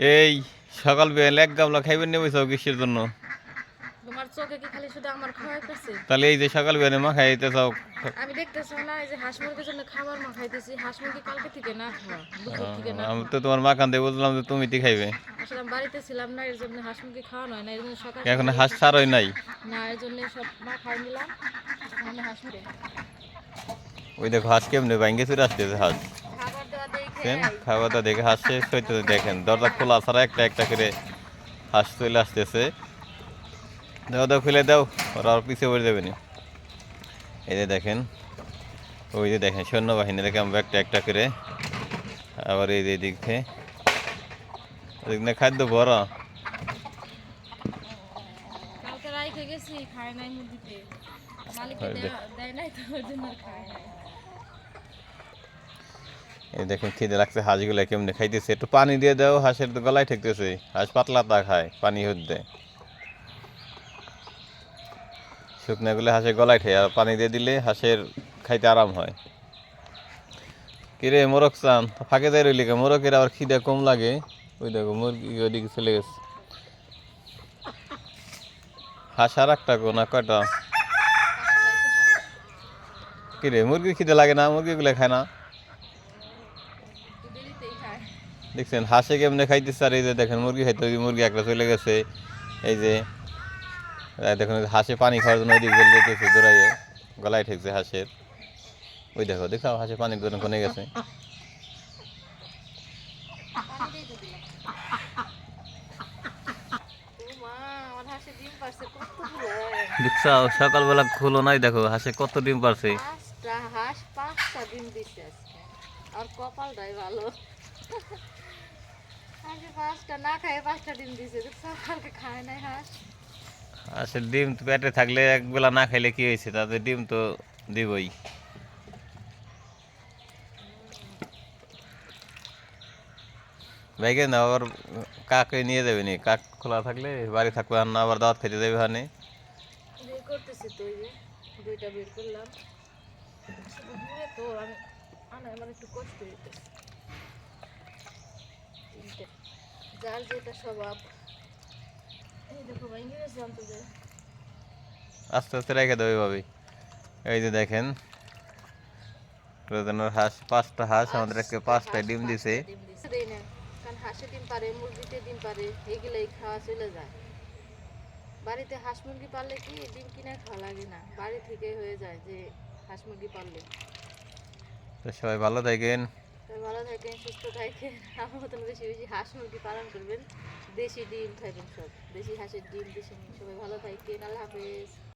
এই সকাল বেলা এক গামলা খাইবেন নেবে সব কিসের জন্য। তোমার চোখে কি খালি শুধু আমার তাহলে এই যে সকাল বেলা মা খাইতে চাও। আমি দেখতেছি না এই যে হাঁস মুরগির জন্য খাবার মা খাইতেছি। হাঁস মুরগি কালকে থেকে না খাওয়া দুপুর থেকে না আমি তো তোমার মাখান দিয়ে বুঝলাম যে তুমি তি খাইবে। আসলে আমি বাড়িতে ছিলাম না এর জন্য হাঁস মুরগি খাওয়া নয় না এর জন্য সকাল এখন হাঁস ছাড়ই নাই। না এর জন্য সব মা খাই নিলাম। আমি হাঁস মুরগি ওই দেখো হাঁস কেমনে ভাঙ্গে চুরে আসতেছে হাঁস। দেখে দেখেন খাওয়া দাওয়া দেখে হাঁস শেষ দেখেন। দরজা খোলা ছাড়া একটা একটা করে হাঁস চলে আসতেছে। দাও দাও খুলে দাও ওরা আর পিছিয়ে পড়ে দেবে না। এই যে দেখেন ওই যে দেখেন সৈন্যবাহিনীর কেমন একটা একটা করে আবার এই যে এদিক না খাদ্য গেছি খায় নাই মুরগিতে। মালিকে দেখ। দেয়া- নাই তো ওই জন্য খায় নাই। এই দেখেন, খিদে লাগছে, হাঁসগুলো কেমনে খাইতেছে? একটু পানি দিয়ে দাও, হাঁসের গলায় ঠেকতেছে। হাঁস পাতলা তা খায়, পানি হতে শুকনাগুলো হাঁসের গলায় ঠেয়ে, আর পানি দিয়ে দিলে হাঁসের খাইতে আরাম হয়। কিরে, মোরগ চান? ফাঁকে যাই রইলি কে মোরগের আবার খিদে কম লাগে। ওই দেখো, মুরগি ওইদিকে চলে গেছে। হাঁস আর একটা না কয়টা? কিরে মুরগি খিদে লাগে না? মুরগিগুলো খায় না দেরিতেই খায় দেখছেন, হাঁসে কেমনে খাইতেছে? আর এই যে দেখেন, মুরগি খাইতে মুরগি একটা চলে গেছে। এই যে দেখুন হাঁসে পানি খাওয়ার জন্য ওইদিকে দৌড়াইয়ে গলায় ঠেকছে হাঁসের। ওই দেখো দেখাও হাঁসে পানির জন্য কোনে গেছে। দেখছাও, সকালবেলা খুলো নাই, দেখো, হাঁসে কত ডিম পারছে। পাঁচটা ডিম দিচ্ছে আর কপালটাই ভালো। পাঁচটা না খায় পাঁচটা ডিম খায় নাই হাঁস হাঁসের ডিম তো পেটে থাকলে একবেলা না খাইলে কি হয়েছে? তাতে ডিম তো দিবই। ভাইকে না আবার কাকে নিয়ে যাবে নি? কাক খোলা থাকলে বাড়ি থাকবে আর না আবার দাওয়াত খেতে যাবে হানে? বের করতেছি তো এই যে দুইটা বের করলাম। তো আমি আনা আমার একটু কষ্ট হইতেছে। যার যেটা স্বভাব। আস্তে আস্তে রেখে দেবে ভাবি এই যে দেখেন রোজানোর হাঁস পাঁচটা হাঁস আমাদের আজকে পাঁচটা ডিম দিছে। কারণ হাঁসে ডিম পারে মুরগিতে ডিম পারে এইগুলাই খাওয়া চলে যায়। বাড়িতে হাঁস মুরগি পারলে কি ডিম কিনে খাওয়া লাগে না। বাড়ি থেকে হয়ে যায় যে হাঁস মুরগি পারলে। তো সবাই ভালো থাকেন। ভালো থাকেন, সুস্থ থাকেন। আমার মতন বেশি বেশি হাঁস মুরগি পালন করবেন। দেশি ডিম খাবেন সব। দেশি হাঁসের ডিম, দেশি। সবাই ভালো থাকেন। আল্লাহ হাফেজ।